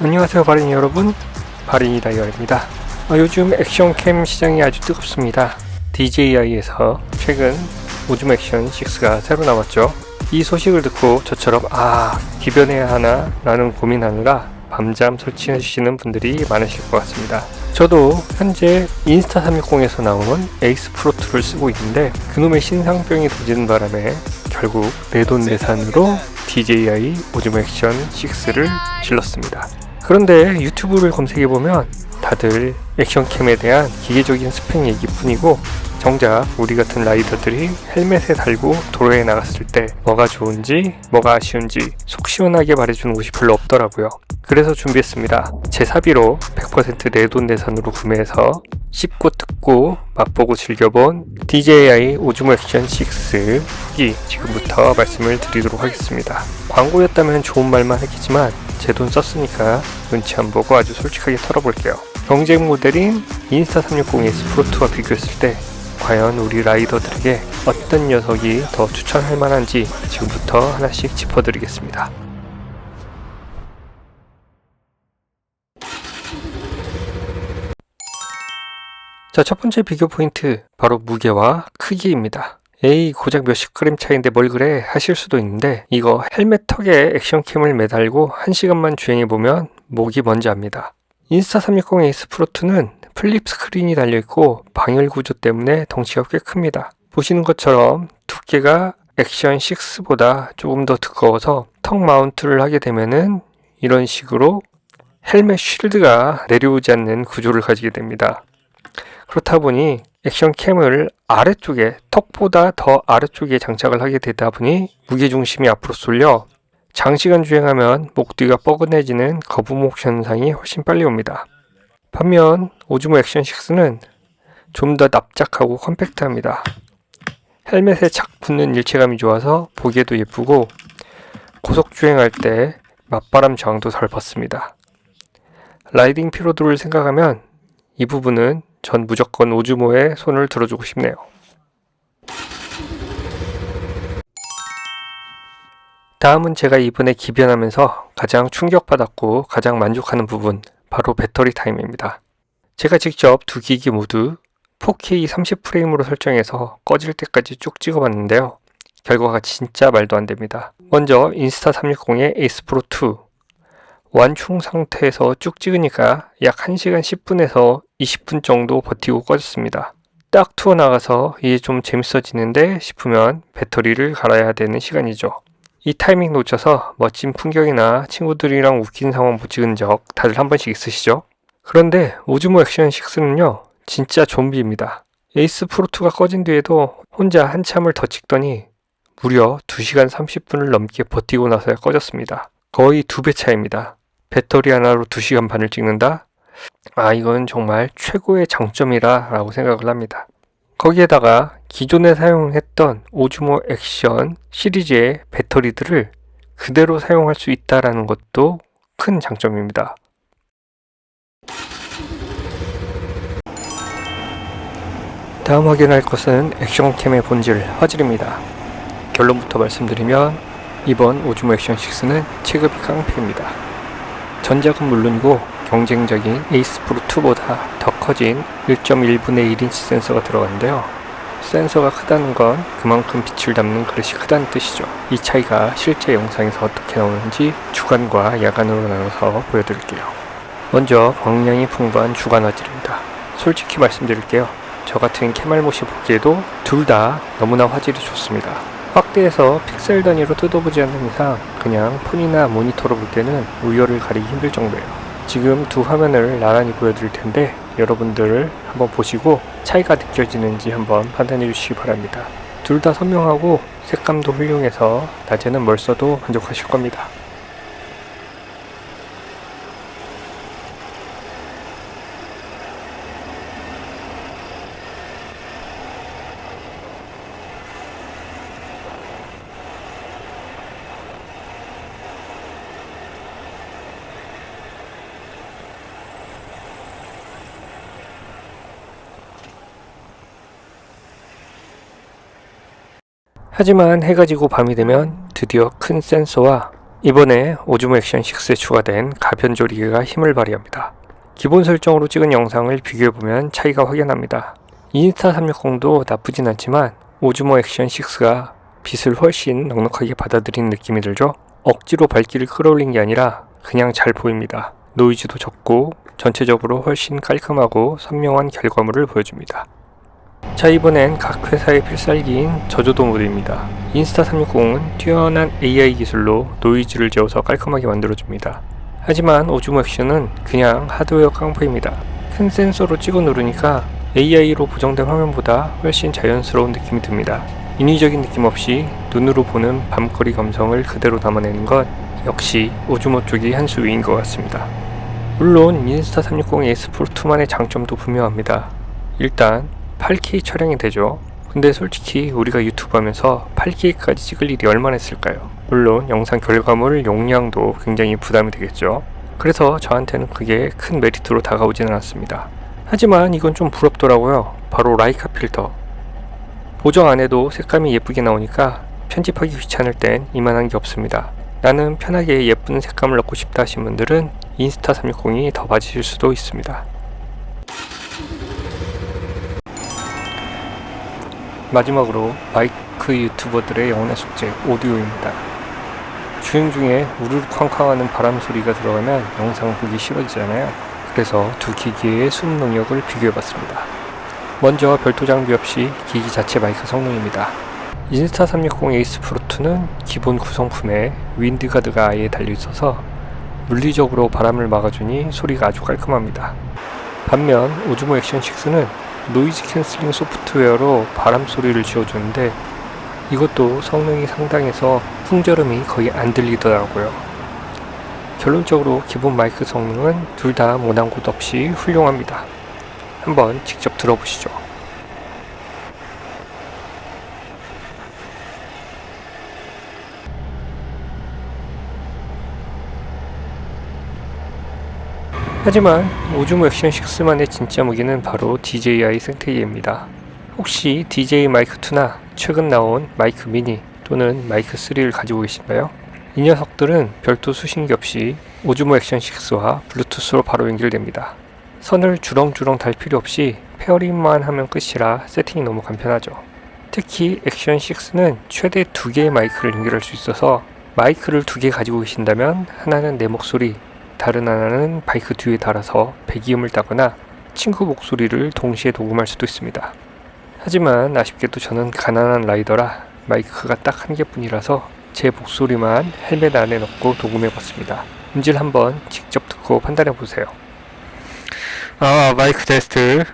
안녕하세요 바린이 여러분. 바린이 다이얼입니다. 어, 요즘 액션캠 시장이 아주 뜨겁습니다. DJI에서 최근 오줌 액션 6가 새로 나왔죠. 이 소식을 듣고 저처럼 아 기변해야 하나? 라는 고민하느라 밤잠 설치하시는 분들이 많으실 것 같습니다. 저도 현재 인스타 360에서 나오는 에이스 프로 2를 쓰고 있는데 그놈의 신상병이 도지는 바람에 결국 내돈내산으로 DJI 오즈모 액션 6를 질렀습니다. 그런데 유튜브를 검색해보면 다들 액션캠에 대한 기계적인 스펙 얘기뿐이고 정작 우리 같은 라이더들이 헬멧에 달고 도로에 나갔을 때 뭐가 좋은지 뭐가 아쉬운지 속 시원하게 말해주는 곳이 별로 없더라고요. 그래서 준비했습니다. 제 사비로 100% 내돈내산으로 구매해서 씹고 뜯고 맛보고 즐겨본 DJI 오즈모 액션 6 후기 지금부터 말씀을 드리도록 하겠습니다. 광고였다면 좋은 말만 했겠지만 제 돈 썼으니까 눈치 안 보고 아주 솔직하게 털어볼게요. 경쟁 모델인 인스타 360S 프로2와 비교했을 때 과연 우리 라이더들에게 어떤 녀석이 더 추천할 만한지 지금부터 하나씩 짚어드리겠습니다. 자, 첫 번째 비교 포인트, 바로 무게와 크기입니다. 에이, 고작 몇십 그램 차이인데 뭘 그래? 하실 수도 있는데, 이거 헬멧 턱에 액션캠을 매달고 1시간만 주행해보면 목이 뭔지 압니다. 인스타 360 에이스 프로2는 플립 스크린이 달려있고, 방열 구조 때문에 덩치가 꽤 큽니다. 보시는 것처럼 두께가 액션 6보다 조금 더 두꺼워서 턱 마운트를 하게 되면은 이런 식으로 헬멧 쉴드가 내려오지 않는 구조를 가지게 됩니다. 그렇다 보니 액션 캠을 아래쪽에 턱보다 더 아래쪽에 장착을 하게 되다 보니 무게 중심이 앞으로 쏠려 장시간 주행하면 목 뒤가 뻐근해지는 거부목 현상이 훨씬 빨리 옵니다. 반면 오즈모 액션 6는 좀 더 납작하고 컴팩트합니다. 헬멧에 착 붙는 일체감이 좋아서 보기에도 예쁘고 고속 주행할 때 맞바람 저항도 덜 받습니다. 라이딩 피로도를 생각하면 이 부분은 전 무조건 오즈모에 손을 들어주고 싶네요. 다음은 제가 이번에 기변하면서 가장 충격받았고 가장 만족하는 부분, 바로 배터리 타임입니다. 제가 직접 두 기기 모두 4K 30프레임으로 설정해서 꺼질 때까지 쭉 찍어봤는데요. 결과가 진짜 말도 안 됩니다. 먼저 인스타 360의 에이스 프로 2 완충 상태에서 쭉 찍으니까 약 1시간 10분에서 20분 정도 버티고 꺼졌습니다. 딱 투어 나가서 이제 좀 재밌어지는데 싶으면 배터리를 갈아야 되는 시간이죠. 이 타이밍 놓쳐서 멋진 풍경이나 친구들이랑 웃긴 상황 못 찍은 적 다들 한 번씩 있으시죠? 그런데 오즈모 액션 6는요, 진짜 좀비입니다. 에이스 프로2가 꺼진 뒤에도 혼자 한참을 더 찍더니 무려 2시간 30분을 넘게 버티고 나서야 꺼졌습니다. 거의 두 배 차이입니다. 배터리 하나로 2시간 반을 찍는다? 아, 이건 정말 최고의 장점이라 라고 생각을 합니다. 거기에다가 기존에 사용했던 오즈모 액션 시리즈의 배터리들을 그대로 사용할 수 있다라는 것도 큰 장점입니다. 다음 확인할 것은 액션캠의 본질, 화질입니다. 결론부터 말씀드리면 이번 오즈모 액션 6는 체급이 깡패입니다. 전작은 물론이고 경쟁적인 에이스 프로 2보다 더 커진 1.1분의 1인치 센서가 들어갔는데요. 센서가 크다는 건 그만큼 빛을 담는 그릇이 크다는 뜻이죠. 이 차이가 실제 영상에서 어떻게 나오는지 주간과 야간으로 나눠서 보여드릴게요. 먼저 광량이 풍부한 주간 화질입니다. 솔직히 말씀드릴게요. 저 같은 캐말못이 보기에도 둘 다 너무나 화질이 좋습니다. 확대해서 픽셀 단위로 뜯어보지 않는 이상 그냥 폰이나 모니터로 볼 때는 우열을 가리기 힘들 정도예요. 지금 두 화면을 나란히 보여드릴 텐데 여러분들 한번 보시고 차이가 느껴지는지 한번 판단해 주시기 바랍니다. 둘 다 선명하고 색감도 훌륭해서 낮에는 뭘 써도 만족하실 겁니다. 하지만 해가 지고 밤이 되면 드디어 큰 센서와 이번에 오즈모 액션 6에 추가된 가변 조리개가 힘을 발휘합니다. 기본 설정으로 찍은 영상을 비교해보면 차이가 확연합니다. 인스타 360도 나쁘진 않지만 오즈모 액션 6가 빛을 훨씬 넉넉하게 받아들이는 느낌이 들죠? 억지로 밝기를 끌어올린 게 아니라 그냥 잘 보입니다. 노이즈도 적고 전체적으로 훨씬 깔끔하고 선명한 결과물을 보여줍니다. 자 이번엔 각 회사의 필살기인 저조도 모드입니다. 인스타 360은 뛰어난 AI 기술로 노이즈를 재워서 깔끔하게 만들어줍니다. 하지만 오즈모 액션은 그냥 하드웨어 깡패입니다. 큰 센서로 찍어 누르니까 AI로 보정된 화면보다 훨씬 자연스러운 느낌이 듭니다. 인위적인 느낌 없이 눈으로 보는 밤거리 감성을 그대로 담아내는 건 역시 오즈모 쪽이 한 수 위인 것 같습니다. 물론 인스타 360 에이스 프로 2만의 장점도 분명합니다. 일단 8K 촬영이 되죠. 근데 솔직히 우리가 유튜브 하면서 8K까지 찍을 일이 얼마나 있을까요? 물론 영상 결과물 용량도 굉장히 부담이 되겠죠. 그래서 저한테는 그게 큰 메리트로 다가오지는 않았습니다. 하지만 이건 좀 부럽더라고요. 바로 라이카 필터. 보정 안 해도 색감이 예쁘게 나오니까 편집하기 귀찮을 땐 이만한 게 없습니다. 나는 편하게 예쁜 색감을 넣고 싶다 하신 분들은 인스타 360이 더 맞으실 수도 있습니다. 마지막으로 마이크 유튜버들의 영혼의 숙제 오디오입니다. 주행 중에 우르르 쾅쾅하는 바람 소리가 들어가면 영상 보기 싫어지잖아요. 그래서 두 기기의 수음 능력을 비교해봤습니다. 먼저 별도 장비 없이 기기 자체 마이크 성능입니다. 인스타 360 에이스 프로2는 기본 구성품에 윈드가드가 아예 달려있어서 물리적으로 바람을 막아주니 소리가 아주 깔끔합니다. 반면 오즈모 액션 6는 노이즈 캔슬링 소프트웨어로 바람 소리를 지워주는데 이것도 성능이 상당해서 풍절음이 거의 안 들리더라고요. 결론적으로 기본 마이크 성능은 둘 다 모난 곳 없이 훌륭합니다. 한번 직접 들어보시죠. 하지만 오즈모 액션 6만의 진짜 무기는 바로 DJI 생태계입니다. 혹시 DJ 마이크 2나 최근 나온 마이크 미니 또는 마이크 3를 가지고 계신가요? 이 녀석들은 별도 수신기 없이 오즈모 액션 6와 블루투스로 바로 연결됩니다. 선을 주렁주렁 달 필요 없이 페어링만 하면 끝이라 세팅이 너무 간편하죠. 특히 액션 6는 최대 두 개의 마이크를 연결할 수 있어서 마이크를 두개 가지고 계신다면 하나는 내 목소리, 다른 하나는 바이크 뒤에 달아서 배기음을 따거나 친구 목소리를 동시에 녹음할 수도 있습니다. 하지만 아쉽게도 저는 가난한 라이더라 마이크가 딱 한 개뿐이라서 제 목소리만 헬멧 안에 넣고 녹음해봤습니다. 음질 한번 직접 듣고 판단해보세요. 아 마이크 테스트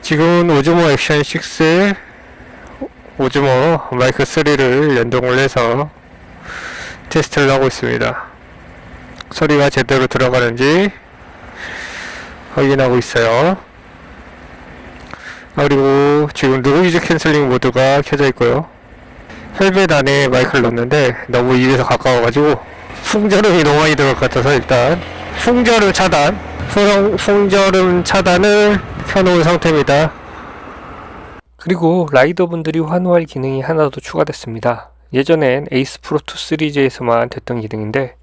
지금은 오즈모 액션 6 오즈모 마이크 3를 연동을 해서 테스트를 하고 있습니다. 소리가 제대로 들어가는지 확인하고 있어요. 아, 그리고 지금 노이즈 캔슬링 모드가 켜져 있고요. 헬멧 안에 마이크를 넣는데 너무 입에서 가까워가지고 풍절음이 너무 많이 들어갈 것 같아서 일단 풍절음 차단, 풍, 풍절음 차단을 켜놓은 상태입니다. 그리고 라이더 분들이 환호할 기능이 하나 더 추가됐습니다. 예전엔 에이스 프로 2 시리즈에서만 됐던 기능인데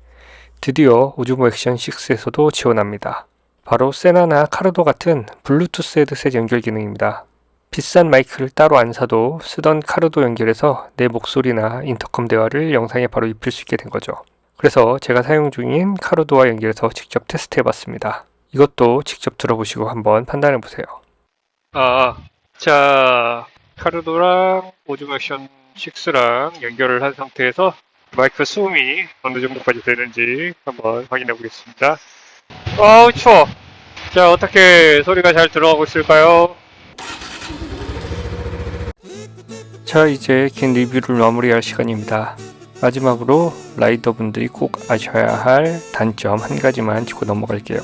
드디어 오즈모 액션 6에서도 지원합니다. 바로 세나나 카르도 같은 블루투스 헤드셋 연결 기능입니다. 비싼 마이크를 따로 안 사도 쓰던 카르도 연결해서 내 목소리나 인터컴 대화를 영상에 바로 입힐 수 있게 된 거죠. 그래서 제가 사용 중인 카르도와 연결해서 직접 테스트 해 봤습니다. 이것도 직접 들어보시고 한번 판단해 보세요. 아, 자, 카르도랑 오즈모 액션 6랑 연결을 한 상태에서 마이크 수음이 어느 정도까지 되는지 한번 확인해 보겠습니다. 어우 추워. 자 어떻게 소리가 잘 들어가고 있을까요? 자 이제 긴 리뷰를 마무리할 시간입니다. 마지막으로 라이더분들이 꼭 아셔야 할 단점 한 가지만 짚고 넘어갈게요.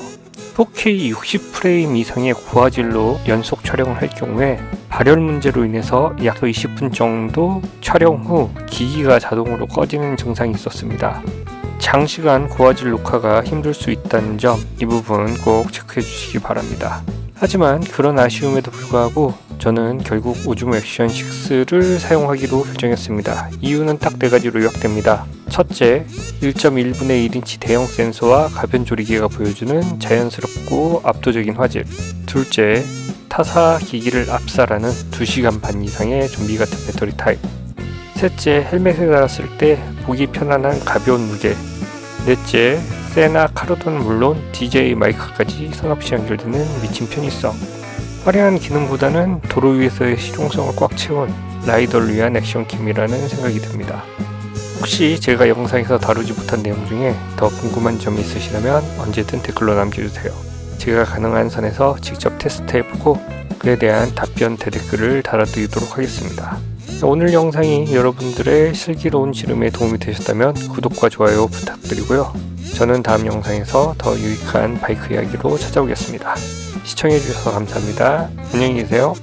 4K 60프레임 이상의 고화질로 연속 촬영을 할 경우에 발열 문제로 인해서 약 20분 정도 촬영 후 기기가 자동으로 꺼지는 증상이 있었습니다. 장시간 고화질 녹화가 힘들 수 있다는 점 이 부분 꼭 체크해 주시기 바랍니다. 하지만 그런 아쉬움에도 불구하고 저는 결국 오즈모 액션 6를 사용하기로 결정했습니다. 이유는 딱 네 가지로 요약됩니다. 첫째, 1.1분의 1인치 대형 센서와 가변 조리개가 보여주는 자연스럽고 압도적인 화질. 둘째, 타사 기기를 압살하는 2시간 반 이상의 좀비 같은 배터리 타입. 셋째, 헬멧에 달았을 때 보기 편안한 가벼운 무게. 넷째, 세나 카르도는 물론 DJ 마이크까지 선없이 연결되는 미친 편의성. 화려한 기능보다는 도로 위에서의 실용성을 꽉 채운 라이더를 위한 액션캠이라는 생각이 듭니다. 혹시 제가 영상에서 다루지 못한 내용 중에 더 궁금한 점이 있으시다면 언제든 댓글로 남겨주세요. 제가 가능한 선에서 직접 테스트해보고 그에 대한 답변 대댓글을 달아드리도록 하겠습니다. 오늘 영상이 여러분들의 슬기로운 지름에 도움이 되셨다면 구독과 좋아요 부탁드리고요. 저는 다음 영상에서 더 유익한 바이크 이야기로 찾아오겠습니다. 시청해주셔서 감사합니다. 안녕히 계세요.